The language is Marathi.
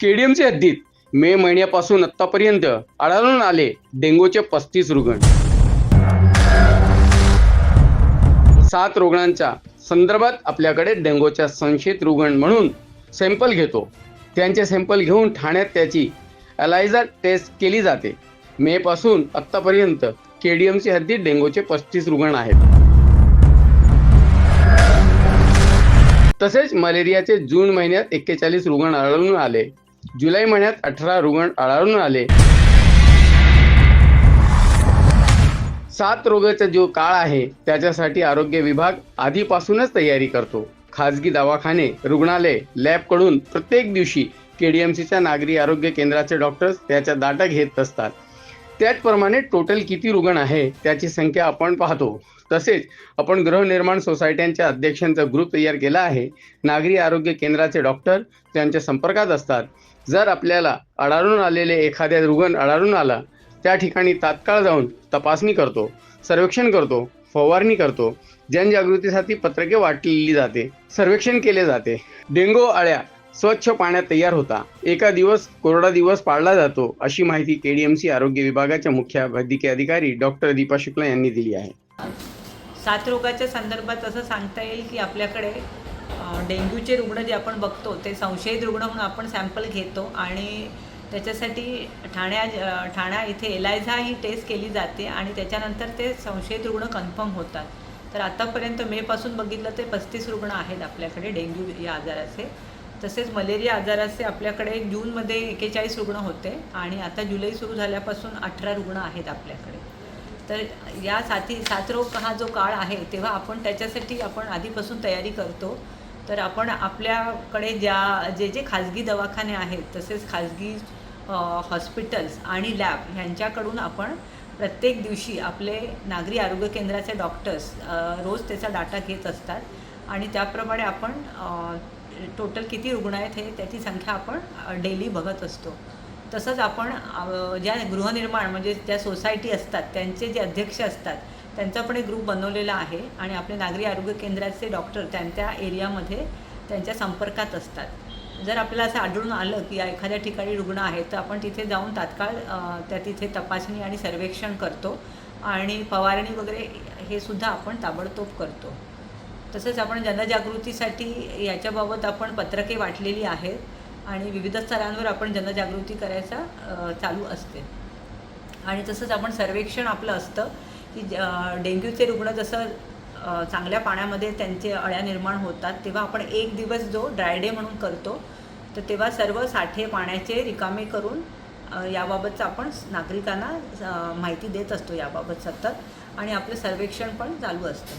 केडीएमच्या हद्दीत मे महिन्यापासून आतापर्यंत आढळून आले डेंगूचे पस्तीस रुग्ण. सात रुग्णांच्या संदर्भात आपल्याकडे डेंगूच्या संशयित रुग्ण म्हणून सॅम्पल घेतो. त्यांचे सॅम्पल घेऊन ठाण्यात त्याची अलायझा टेस्ट केली जाते. मे पासून आत्तापर्यंत केडीएमच्या हद्दीत डेंगूचे पस्तीस रुग्ण आहेत. तसेच मलेरियाचे जून महिन्यात एक्केचाळीस रुग्ण आढळून आले. जुलै महिन्यात अठरा रुग्ण आढळून आले. सात रोगाचा जो काळ आहे त्याच्यासाठी आरोग्य विभाग आधीपासूनच तयारी करतो. खाजगी दवाखाने रुग्णालय लॅबकडून प्रत्येक दिवशी केडीएमसीच्या नागरी आरोग्य केंद्राचे डॉक्टर्स त्याच्या दाटा घेत असतात. त्याचप्रमाणे टोटल किती रुग्ण आहे त्याची संख्या आपण पाहतो. तसेच आपण गृहनिर्माण सोसायट्यांच्या अध्यक्षांचा ग्रुप तयार केला आहे. नागरी आरोग्य केंद्राचे डॉक्टर त्यांच्या संपर्कात असतात. जर आपल्याला आढळून आलेले एखाद्या रुग्ण आढळून आला त्या ठिकाणी तात्काळ जाऊन तपासणी करतो सर्वेक्षण करतो फवारणी करतो. जनजागृतीसाठी पत्रके वाटलेली जाते सर्वेक्षण केले जाते. डेंगू आळ्या स्वच्छ पाण्यात तयार होता. एका दिवस कोरडा दिवस पाळला जातो अशी माहिती केडीएमसी आरोग्य विभागाच्या मुख्य वैद्यकीय अधिकारी डॉक्टर दीपा शुक्ला यांनी दिली आहे. साथरोगाच्या संदर्भात असं सांगता येईल की आपल्याकडे डेंग्यूचे रुग्ण जे आपण बघतो ते संशयित रुग्ण म्हणून आपण सॅम्पल घेतो आणि त्याच्यासाठी ठाण्या ठाणा इथे एलायझा ही टेस्ट केली जाते आणि त्याच्यानंतर ते संशयित रुग्ण कन्फर्म होतात. तर आतापर्यंत मेपासून बघितलं ते पस्तीस रुग्ण आहेत आपल्याकडे डेंग्यू या आजाराचे. तसेच मलेरिया आजाराचे आपल्याकडे जूनमध्ये एकेचाळीस रुग्ण होते आणि आता जुलै सुरू झाल्यापासून अठरा रुग्ण आहेत आपल्याकडे. तर या साथी साथरोग हा जो काळ आहे तेव्हा आपण त्याच्यासाठी आपण आधीपासून तयारी करतो. तर आपण आपल्याकडे ज्या जे जे खाजगी दवाखाने आहेत तसेच खाजगी हॉस्पिटल्स आणि लॅब ह्यांच्याकडून आपण प्रत्येक दिवशी आपले नागरी आरोग्य केंद्राचे डॉक्टर्स रोज त्याचा डाटा घेत असतात. आणि त्याप्रमाणे आपण टोटल किती रुग्ण आहेत हे त्याची संख्या आपण डेली बघत असतो. तसंच आपण ज्या गृहनिर्माण म्हणजे ज्या सोसायटी असतात त्यांचे जे अध्यक्ष असतात त्यांचा पण एक ग्रुप बनवलेला आहे आणि आपले नागरी आरोग्य केंद्राचे डॉक्टर त्यांच्या एरियामध्ये त्यांच्या संपर्कात असतात. जर आपल्याला असं आढळून आलं की या एखाद्या ठिकाणी रुग्ण आहे तर आपण तिथे जाऊन तात्काळ त्या तिथे तपासणी आणि सर्वेक्षण करतो आणि फवारणी वगैरे हे सुद्धा आपण ताबडतोब करतो. तसंच आपण जनजागृतीसाठी याच्याबाबत आपण पत्रके वाटलेली आहेत आणि विविध स्तरांवर आपण जनजागृती करायचा चालू असते. आणि तसंच आपण सर्वेक्षण आपलं असतं. की ज- डेंग्यूचे रुग्ण जसं चांगल्या पाण्यामध्ये त्यांचे अळ्या निर्माण होतात तेव्हा आपण एक दिवस जो ड्राय डे म्हणून करतो तर तेव्हा सर्व साठे पाण्याचे रिकामे करून याबाबतचं आपण नागरिकांना माहिती देत असतो याबाबत सतत आणि आपलं सर्वेक्षण पण चालू असतं.